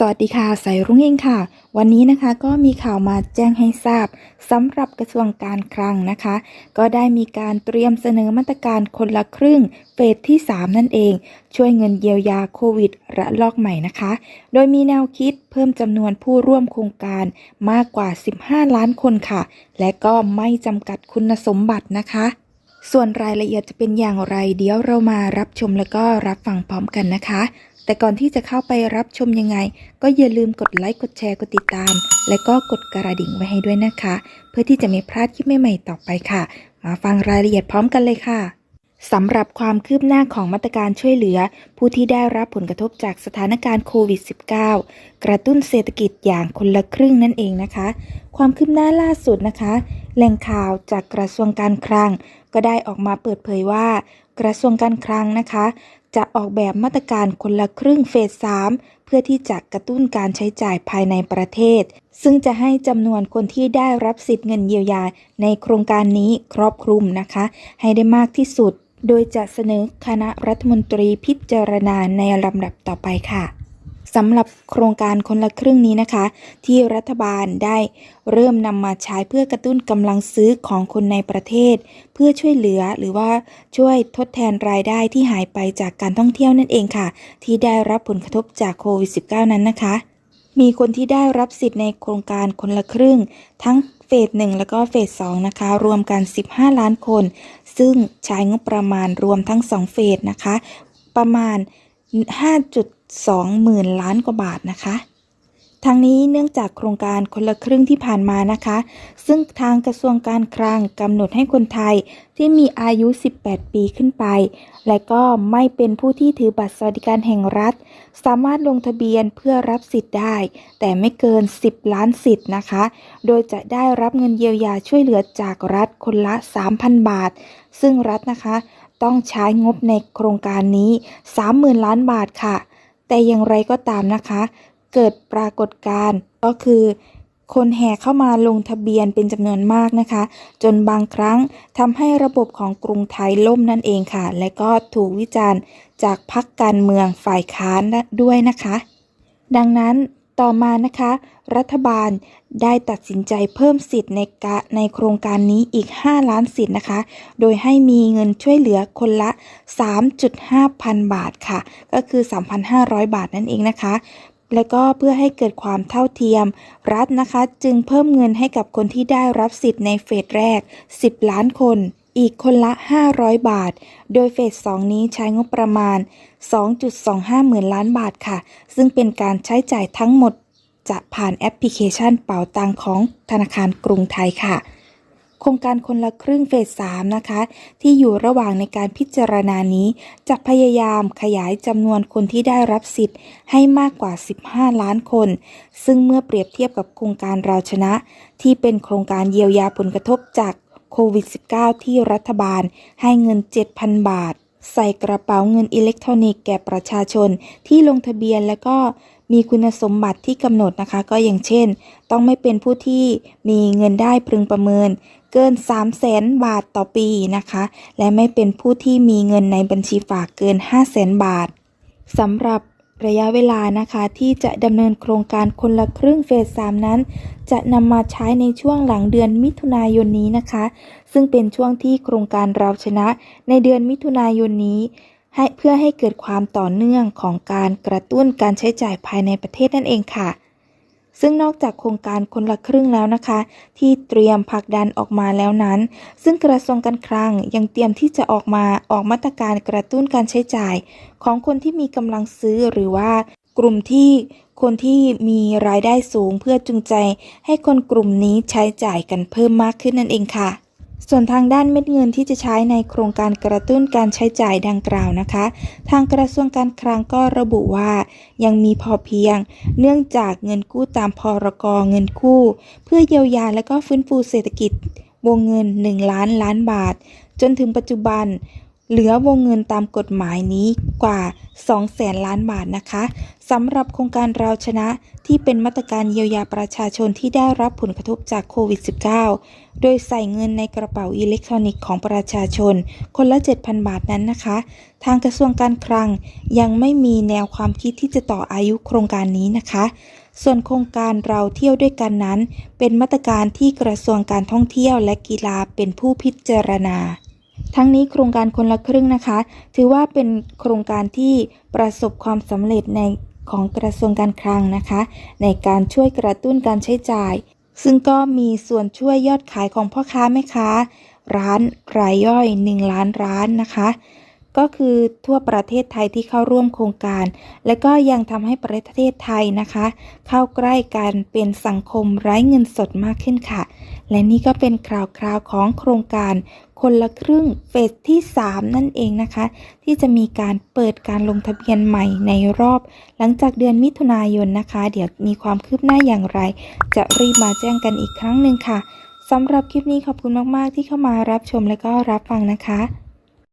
สวัสดีค่ะสายรุ่งเองค่ะ วันนี้นะคะก็มีข่าวมาแจ้งให้ทราบสำหรับกระทรวงการคลังนะคะ ก็ได้มีการเตรียมเสนอมาตรการคนละครึ่งเฟสที่ 3 นั่นเอง ช่วยเงินเยียวยาโควิดระลอกใหม่นะคะ โดยมีแนวคิดเพิ่มจำนวนผู้ร่วมโครงการมากกว่า 15 ล้านคนค่ะ และก็ไม่จำกัดคุณสมบัตินะคะ ส่วนรายละเอียดจะเป็นอย่างไรเดี๋ยวเรามารับชมแล้วก็รับฟังพร้อมกันนะคะ แต่ก่อนที่จะเข้าไปรับชมยังไง ก็อย่าลืมกดไลค์ กดแชร์ กดติดตาม และก็กดกระดิ่งไว้ให้ด้วยนะคะ เพื่อที่จะไม่พลาดคลิปใหม่ๆต่อไปค่ะ มาฟังรายละเอียดพร้อมกันเลยค่ะสำหรับความคืบหน้าของมาตรการช่วยเหลือ ผู้ที่ได้รับผลกระทบจากสถานการณ์โควิด -19 กระตุ้นเศรษฐกิจอย่างคนละครึ่งนั่นเองนะคะ ความคืบหน้าล่าสุดนะคะ แหล่งข่าวจากกระทรวงการคลัง ก็ได้ออกมาเปิดเผยว่า กระทรวงการคลังนะคะ จะออกแบบมาตรการคนละครึ่งเฟส 3 เพื่อที่จะกระตุ้นการใช้จ่ายภายในประเทศ ซึ่งจะให้จำนวนคนที่ได้รับสิทธิ์เงินเยียวยา ในโครงการนี้ครอบคลุมนะคะ ให้ได้มากที่สุด โดยจะเสนอคณะรัฐมนตรีพิจารณาในลำดับต่อไปค่ะ สำหรับโครงการคนละครึ่งนี้นะคะ ที่รัฐบาลได้เริ่มนำมาใช้เพื่อกระตุ้นกำลังซื้อของคนในประเทศ เพื่อช่วยเหลือหรือว่าช่วยทดแทนรายได้ที่หายไปจากการท่องเที่ยวนั่นเองค่ะ ที่ได้รับผลกระทบจากโควิด -19 นั้นนะคะ มีคนที่ได้รับสิทธิ์ในโครงการคนละครึ่ง ทั้งเฟสหนึ่งแล้วก็เฟสสองนะคะ รวมกัน 15 ล้านคน ซึ่งใช้งบประมาณรวมทั้ง 2 เฟสนะคะ ประมาณ 5 20,000 ล้านกว่าบาทนะคะทางนี้เนื่องจากโครงการคนละครึ่งที่ผ่านมานะคะ ซึ่งทางกระทรวงการคลังกำหนดให้คนไทยที่มีอายุ 18 ปีขึ้นไป และก็ไม่เป็นผู้ที่ถือบัตรสวัสดิการแห่งรัฐ สามารถลงทะเบียนเพื่อรับสิทธิ์ได้ แต่ไม่เกิน 10 ล้านสิทธิ์นะคะ โดยจะได้รับเงินเยียวยาช่วยเหลือจากรัฐคนละ 3,000 บาท ซึ่งรัฐนะคะ ต้องใช้งบในโครงการนี้ 30,000 ล้านบาทค่ะ แต่อย่างไรก็ตามนะคะ เกิดปรากฏการณ์ก็คือคนแห่เข้ามาลงทะเบียนเป็นจำนวนมากนะคะ จนบางครั้งทำให้ระบบของกรุงไทยล่มนั่นเองค่ะ และก็ถูกวิจารณ์จากพรรคการเมืองฝ่ายค้านด้วยนะคะ ดังนั้น ต่อมานะคะ รัฐบาลได้ตัดสินใจเพิ่มสิทธิ์ในกะในโครงการนี้อีก 5 ล้านสิทธิ์นะคะ โดยให้มีเงินช่วยเหลือคนละ 3.5 พันบาทค่ะ ก็คือ 3,500 บาทนั่นเองนะคะและก็เพื่อให้เกิดความเท่าเทียม รัฐนะคะจึงเพิ่มเงินให้กับคนที่ได้รับสิทธิ์ในเฟสแรก 10 ล้านคน อีกคนละ 500 บาท โดยเฟส 2 นี้ใช้งบประมาณ 2.25 หมื่นล้านบาทค่ะ ซึ่งเป็นการใช้จ่ายทั้งหมดจะผ่านแอปพลิเคชันเป๋าตังของธนาคารกรุงไทยค่ะ โครงการคนละครึ่งเฟส 3 นะคะ ที่อยู่ระหว่างในการพิจารณานี้ จะพยายามขยายจำนวนคนที่ได้รับสิทธิ์ให้มากกว่า 15 ล้านคน ซึ่งเมื่อเปรียบเทียบกับโครงการเราชนะ ที่เป็นโครงการเยียวยาผลกระทบจาก โควิด -19 ที่รัฐบาลให้เงิน 7,000 บาท ใส่กระเป๋าเงินอิเล็กทรอนิกส์แก่ประชาชนที่ลงทะเบียนและก็มีคุณสมบัติที่กำหนดนะคะ ก็อย่างเช่น ต้องไม่เป็นผู้ที่มีเงินได้พึงประเมิน เกิน 3 0 0แสนบาทต่อปีนะคะ และไม่เป็นผู้ที่มีเงินในบัญชีฝากเกิน 5 0 0แสนบาทสำหรับ ระยะเวลานะคะที่จะดำเนินโครงการคนละครึ่งเฟส 3 นั้น จะนำมาใช้ในช่วงหลังเดือนมิถุนายนนี้นะคะ ซึ่งเป็นช่วงที่โครงการเราชนะในเดือนมิถุนายนนี้ให้เพื่อให้เกิดความต่อเนื่องของการกระตุ้นการใช้จ่ายภายในประเทศนั่นเองค่ะ ซึ่งนอกจากโครงการคนละครึ่งแล้วนะคะ ที่เตรียมผลักดันออกมาแล้วนั้น ซึ่งกระทรวงการคลังยังเตรียมที่จะออกมาออกมาตรการกระตุ้นการใช้จ่าย ของคนที่มีกำลังซื้อหรือว่ากลุ่มที่คนที่มีรายได้สูงเพื่อจูงใจ ให้คนกลุ่มนี้ใช้จ่ายกันเพิ่มมากขึ้นนั่นเองค่ะ ส่วนทางด้านเม็ดเงินที่จะใช้ในโครงการกระตุ้นการใช้จ่ายดังกล่าวนะคะ ทางกระทรวงการคลังก็ระบุว่า ยังมีพอเพียง เนื่องจากเงินกู้ตามพรกรเงินกู้ เพื่อเยียวยาและก็ฟื้นฟูเศรษฐกิจ วงเงิน 1 ล้านล้านบาท จนถึงปัจจุบัน เหลือวงเงินตามกฎหมายนี้กว่า 2 แสนล้านบาทนะคะสำหรับโครงการเราชนะที่เป็นมาตรการเยียวยาประชาชนที่ได้รับผลกระทบจากโควิด -19 โดยใส่เงินในกระเป๋าอิเล็กทรอนิกส์ของประชาชน คนละ 7,000 บาทนั้นนะคะ ทางกระทรวงการคลังยังไม่มีแนวความคิดที่จะต่ออายุโครงการนี้นะคะ ส่วนโครงการเราเที่ยวด้วยกันนั้น เป็นมาตรการที่กระทรวงการท่องเที่ยวและกีฬาเป็นผู้พิจารณา ทั้งนี้โครงการคนละครึ่งนะคะ ถือว่าเป็นโครงการที่ประสบความสำเร็จในของกระทรวงการคลังนะคะ ในการช่วยกระตุ้นการใช้จ่าย ซึ่งก็มีส่วนช่วยยอดขายของพ่อค้าแม่ค้า ร้านรายย่อย 1 ล้านร้านนะคะ ก็คือทั่วประเทศไทยที่เข้าร่วมโครงการ และก็ยังทำให้ประเทศไทยนะคะ เข้าใกล้การเป็นสังคมไร้เงินสดมากขึ้นค่ะ และนี่ก็เป็นคราวๆของโครงการคนละครึ่งเฟสที่ 3 นั่นเองนะคะ ที่จะมีการเปิดการลงทะเบียนใหม่ในรอบ หลังจากเดือนมิถุนายนนะคะ เดี๋ยวมีความคืบหน้าอย่างไร จะรีบมาแจ้งกันอีกครั้งหนึ่งค่ะสำหรับคลิปนี้ขอบคุณมาก ๆ ที่เข้ามารับชมและก็รับฟังนะคะ